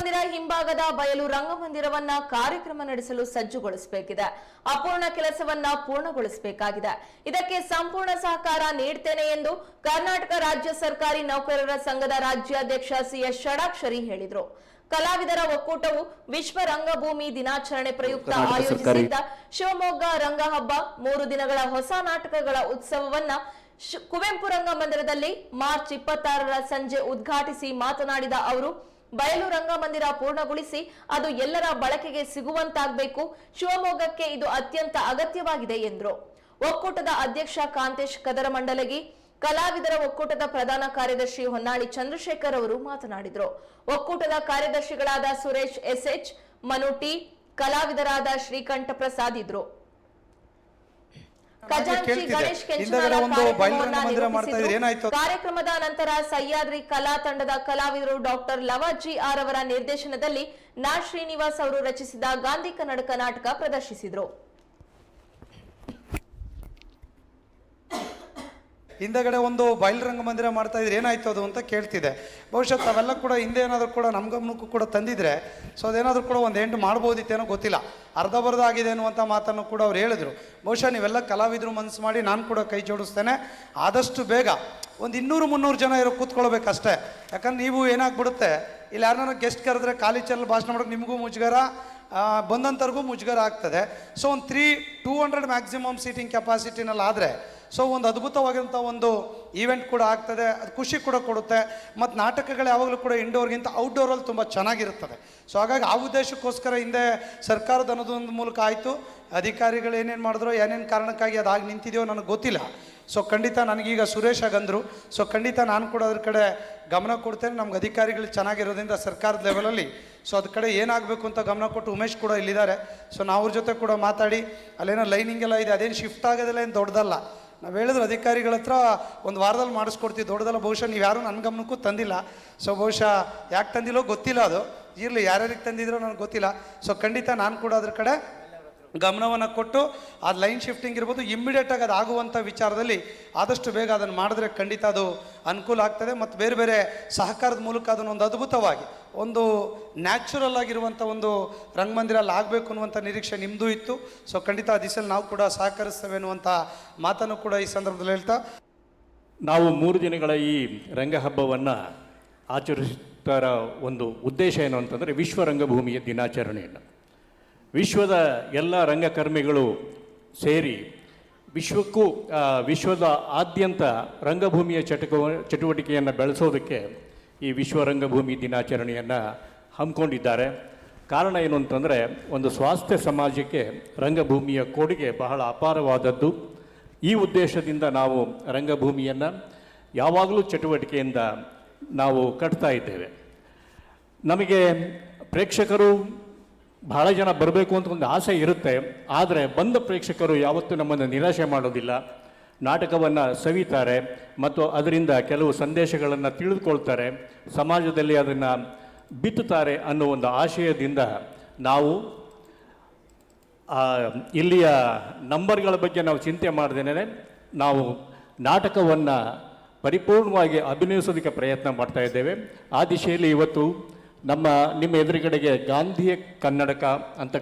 ಚಿತ್ರಮಂದಿರ ಹಿಂಭಾಗದ ಬಯಲು ರಂಗಮಂದಿರವನ್ನ ಕಾರ್ಯಕ್ರಮ ನಡೆಸಲು ಸಜ್ಜುಗೊಳಿಸಬೇಕಿದೆ. ಅಪೂರ್ಣ ಕೆಲಸವನ್ನ ಪೂರ್ಣಗೊಳಿಸಬೇಕಾಗಿದೆ. ಇದಕ್ಕೆ ಸಂಪೂರ್ಣ ಸಹಕಾರ ನೀಡ್ತೇನೆ ಎಂದು ಕರ್ನಾಟಕ ರಾಜ್ಯ ಸರ್ಕಾರಿ ನೌಕರರ ಸಂಘದ ರಾಜ್ಯಾಧ್ಯಕ್ಷ ಸಿಎಸ್ ಷಡಾಕ್ಷರಿ ಹೇಳಿದರು. ಕಲಾವಿದರ ಒಕ್ಕೂಟವು ವಿಶ್ವ ರಂಗಭೂಮಿ ದಿನಾಚರಣೆ ಪ್ರಯುಕ್ತ ಆಯೋಜಿಸಿದ್ದ ಶಿವಮೊಗ್ಗ ರಂಗಹಬ್ಬ ಮೂರು ದಿನಗಳ ಹೊಸ ನಾಟಕಗಳ ಉತ್ಸವವನ್ನ ಕುವೆಂಪು ರಂಗಮಂದಿರದಲ್ಲಿ ಮಾರ್ಚ್ ಇಪ್ಪತ್ತಾರರ ಸಂಜೆ ಉದ್ಘಾಟಿಸಿ ಮಾತನಾಡಿದ ಅವರು ಬಯಲು ರಂಗಮಂದಿರ ಪೂರ್ಣಗೊಳಿಸಿ ಅದು ಎಲ್ಲರ ಬಳಕೆಗೆ ಸಿಗುವಂತಾಗಬೇಕು. ಶಿವಮೊಗ್ಗಕ್ಕೆ ಇದು ಅತ್ಯಂತ ಅಗತ್ಯವಾಗಿದೆ ಎಂದರು. ಒಕ್ಕೂಟದ ಅಧ್ಯಕ್ಷ ಕಾಂತೇಶ್ ಕದರಮಂಡಲಗಿ, ಕಲಾವಿದರ ಒಕ್ಕೂಟದ ಪ್ರಧಾನ ಕಾರ್ಯದರ್ಶಿ ಹೊನ್ನಾಳಿ ಚಂದ್ರಶೇಖರ್ ಅವರು ಮಾತನಾಡಿದರು. ಒಕ್ಕೂಟದ ಕಾರ್ಯದರ್ಶಿಗಳಾದ Suresh, S H, Manu T, ಕಲಾವಿದರಾದ ಶ್ರೀಕಂಠ ಪ್ರಸಾದ್ ಇದ್ರು ಖಜಾಂಚಿ ಕೇಳ್ತಿದೆ. ಗಣೇಶ್ ಹಿಂದಗಡೆ ಕೆಂಚನಾಳ ಒಂದು ಕಾರ್ಯಕ್ರಮವನ್ನ ಬಯಲು ರಂಗಮಂದಿರ ಮಾಡ್ತಾ ಇದ್ರು. ನಿರೂಪಿಸಿದ್ರು. ಏನಾಯ್ತು? ಕಾರ್ಯಕ್ರಮದ ನಂತರ ಸಹ್ಯಾದ್ರಿ ಕಲಾ ತಂಡದ ಕಲಾವಿದರು ಡಾಕ್ಟರ್ ಲವಾಜಿ ಆರ್ ಅವರ ನಿರ್ದೇಶನದಲ್ಲಿ ನಾ ಶ್ರೀನಿವಾಸ್ ಅವರು ರಚಿಸಿದ ಗಾಂಧಿ ಕನ್ನಡಕ ನಾಟಕ ಪ್ರದರ್ಶಿಸಿದ್ರು. ಹಿಂದಗಡೆ ಒಂದು ಬಯಲು ರಂಗಮಂದಿರ ಮಾಡ್ತಾ ಇದ್ರೆ ಏನಾಯ್ತು ಅದು ಅಂತ ಕೇಳ್ತಿದೆ. ಬಹುಶಃ ತಾವೆಲ್ಲ ಕೂಡ ಹಿಂದೆ ಏನಾದರೂ ಕೂಡ ನಮ್ಮ ಗಮನಕ್ಕೂ ಕೂಡ ತಂದಿದ್ರೆ, ಸೊ ಅದೇನಾದರೂ ಕೂಡ ಒಂದು ಎಂಟು ಮಾಡ್ಬೋದಿತ್ತೇನೋ ಗೊತ್ತಿಲ್ಲ. ಅರ್ಧ ಬರ್ಧ ಆಗಿದೆ ಅನ್ನುವಂಥ ಮಾತನ್ನು ಕೂಡ ಅವ್ರು ಹೇಳಿದ್ರು. ಬಹುಶಃ ನೀವೆಲ್ಲ ಕಲಾವಿದರು ಮನಸ್ಸು ಮಾಡಿ ನಾನು ಕೂಡ ಕೈ ಜೋಡಿಸ್ತೇನೆ. ಆದಷ್ಟು ಬೇಗ ಒಂದು ಇನ್ನೂರು ಮುನ್ನೂರು ಜನ ಇರೋ ಕೂತ್ಕೊಳ್ಬೇಕಷ್ಟೇ. ಯಾಕಂದ್ರೆ ನೀವು ಏನಾಗ್ಬಿಡುತ್ತೆ, ಇಲ್ಲಿ ಯಾರನ್ನ ಗೆಸ್ಟ್ ಕರೆದ್ರೆ ಖಾಲಿ ಚೆಲ್ಲ ಭಾಷಣ ಮಾಡೋಕೆ ನಿಮಗೂ ಮುಜುಗರ ಬಂದಂಥವ್ರಿಗೂ ಮುಜುಗರ ಆಗ್ತದೆ. ಸೊ ಒಂದು three two hundred maximum seating ಕೆಪಾಸಿಟಿನಲ್ಲಿ ಆದರೆ ಸೊ ಒಂದು ಅದ್ಭುತವಾಗಿರುವಂಥ ಒಂದು ಈವೆಂಟ್ ಕೂಡ ಆಗ್ತದೆ. ಅದು ಖುಷಿ ಕೂಡ ಕೊಡುತ್ತೆ. ಮತ್ತು ನಾಟಕಗಳು ಯಾವಾಗಲೂ ಕೂಡ ಇಂಡೋರ್ಗಿಂತ ಔಟ್ಡೋರಲ್ಲಿ ತುಂಬ ಚೆನ್ನಾಗಿರುತ್ತದೆ. ಸೊ ಹಾಗಾಗಿ ಆ ಉದ್ದೇಶಕ್ಕೋಸ್ಕರ ಹಿಂದೆ ಸರ್ಕಾರದ ಅನ್ನೋದೊಂದು ಮೂಲಕ ಆಯಿತು. ಅಧಿಕಾರಿಗಳು ಏನೇನು ಮಾಡಿದ್ರು, ಏನೇನು ಕಾರಣಕ್ಕಾಗಿ ಅದಾಗಿ ನಿಂತಿದೆಯೋ ನನಗೆ ಗೊತ್ತಿಲ್ಲ. ಸೊ ಖಂಡಿತ ನನಗೀಗ ಸುರೇಶ್ ಗಂದರು. ಸೊ ಖಂಡಿತ ನಾನು ಕೂಡ ಅದ್ರ ಕಡೆ ಗಮನ ಕೊಡ್ತೇನೆ. ನಮ್ಗೆ ಅಧಿಕಾರಿಗಳು ಚೆನ್ನಾಗಿರೋದ್ರಿಂದ ಸರ್ಕಾರದ ಲೆವೆಲಲ್ಲಿ ಸೊ ಅದ್ರ ಕಡೆ ಏನಾಗಬೇಕು ಅಂತ ಗಮನ ಕೊಟ್ಟು ಉಮೇಶ್ ಕೂಡ ಇಲ್ಲಿದ್ದಾರೆ. ಸೊ ನಾವು ಅವ್ರ ಜೊತೆ ಕೂಡ ಮಾತಾಡಿ, ಅಲ್ಲೇನೋ ಲೈನಿಂಗ್ ಎಲ್ಲ ಇದೆ. ಅದೇನು ಶಿಫ್ಟ್ ಆಗೋದಿಲ್ಲ, ಏನು ದೊಡ್ಡದಲ್ಲ. ನಾವು ಹೇಳಿದ್ರು ಅಧಿಕಾರಿಗಳ ಹತ್ರ, ಒಂದು ವಾರದಲ್ಲಿ ಮಾಡಿಸ್ಕೊಡ್ತೀವಿ, ದೊಡ್ಡದಲ್ಲ ಬಹುಶಃ ನೀವು ಯಾರು ನನ್ನ ಗಮನಕ್ಕೂ ತಂದಿಲ್ಲ. ಸೊ ಬಹುಶಃ ಯಾಕೆ ತಂದಿಲ್ಲೋ ಗೊತ್ತಿಲ್ಲ ಅದು. ಇರಲಿ, ಯಾರ್ಯಾರಿಗೆ ತಂದಿದ್ರೋ ನನಗೆ ಗೊತ್ತಿಲ್ಲ. ಸೊ ಖಂಡಿತ ನಾನು ಕೂಡ ಅದ್ರ ಕಡೆ ಗಮನವನ್ನು ಕೊಟ್ಟು ಆ ಲೈನ್ ಶಿಫ್ಟಿಂಗ್ ಇರ್ಬೋದು ಇಮ್ಮಿಡಿಯೇಟಾಗಿ ಅದು ಆಗುವಂಥ ವಿಚಾರದಲ್ಲಿ ಆದಷ್ಟು ಬೇಗ ಅದನ್ನು ಮಾಡಿದ್ರೆ ಖಂಡಿತ ಅದು ಅನುಕೂಲ ಆಗ್ತದೆ. ಮತ್ತು ಬೇರೆ ಬೇರೆ ಸಹಕಾರದ ಮೂಲಕ ಅದನ್ನು ಒಂದು ಅದ್ಭುತವಾಗಿ, ಒಂದು ನ್ಯಾಚುರಲ್ ಆಗಿರುವಂಥ ಒಂದು ರಂಗಮಂದಿರ ಅಲ್ಲಿ ಆಗಬೇಕು ಅನ್ನುವಂಥ ನಿರೀಕ್ಷೆ ನಿಮ್ಮದು ಇತ್ತು. ಸೊ ಖಂಡಿತ ಆ ದಿಸಲ್ಲಿ ನಾವು ಕೂಡ ಸಹಕರಿಸ್ತೇವೆ ಅನ್ನುವಂಥ ಮಾತನ್ನು ಕೂಡ ಈ ಸಂದರ್ಭದಲ್ಲಿ ಹೇಳ್ತಾ ನಾವು ಮೂರು ದಿನಗಳ ಈ ರಂಗಹಬ್ಬವನ್ನು ಆಚರಿಸ್ತಾರ ಒಂದು ಉದ್ದೇಶ ಏನು ಅಂತಂದರೆ ವಿಶ್ವ ರಂಗಭೂಮಿಯ ದಿನಾಚರಣೆಯನ್ನು. ವಿಶ್ವದ ಎಲ್ಲ ರಂಗಕರ್ಮಿಗಳು ಸೇರಿ ವಿಶ್ವಕ್ಕೂ ವಿಶ್ವದ ಆದ್ಯಂತ ರಂಗಭೂಮಿಯ ಚಟುಕ, ಚಟುವಟಿಕೆಯನ್ನು ಬೆಳೆಸೋದಕ್ಕೆ ಈ ವಿಶ್ವ ರಂಗಭೂಮಿ ದಿನಾಚರಣೆಯನ್ನು ಹಮ್ಮಿಕೊಂಡಿದ್ದಾರೆ. ಕಾರಣ ಏನು ಅಂತಂದರೆ, ಒಂದು ಸ್ವಾಸ್ಥ್ಯ ಸಮಾಜಕ್ಕೆ ರಂಗಭೂಮಿಯ ಕೊಡುಗೆ ಬಹಳ ಅಪಾರವಾದದ್ದು. ಈ ಉದ್ದೇಶದಿಂದ ನಾವು ರಂಗಭೂಮಿಯನ್ನು ಯಾವಾಗಲೂ ಚಟುವಟಿಕೆಯಿಂದ ನಾವು ಕಟ್ತಾ ಇದ್ದೇವೆ. ನಮಗೆ ಪ್ರೇಕ್ಷಕರು ಬಹಳ ಜನ ಬರಬೇಕು ಅಂತ ಒಂದು ಆಸೆ ಇರುತ್ತೆ. ಆದರೆ ಬಂದ ಪ್ರೇಕ್ಷಕರು ಯಾವತ್ತೂ ನಮ್ಮನ್ನು ನಿರಾಶೆ ಮಾಡೋದಿಲ್ಲ. ನಾಟಕವನ್ನು ಸವಿತಾರೆ ಮತ್ತು ಅದರಿಂದ ಕೆಲವು ಸಂದೇಶಗಳನ್ನು ತಿಳಿದುಕೊಳ್ತಾರೆ. ಸಮಾಜದಲ್ಲಿ ಅದನ್ನು ಬಿತ್ತುತ್ತಾರೆ ಅನ್ನೋ ಒಂದು ಆಶಯದಿಂದ ನಾವು ಇಲ್ಲಿಯ ನಂಬರ್ಗಳ ಬಗ್ಗೆ ನಾವು ಚಿಂತೆ ಮಾಡ್ದೇನೆ ನಾವು ನಾಟಕವನ್ನು ಪರಿಪೂರ್ಣವಾಗಿ ಅಭಿನಯಿಸೋದಕ್ಕೆ ಪ್ರಯತ್ನ ಮಾಡ್ತಾ ಇದ್ದೇವೆ. ಆ ದಿಶೆಯಲ್ಲಿ ಇವತ್ತು ನಮ್ಮ ನಿಮ್ಮ ಎದುರುಗಡೆಗೆ ಗಾಂಧಿಯ ಕನ್ನಡಕ ಅಂತ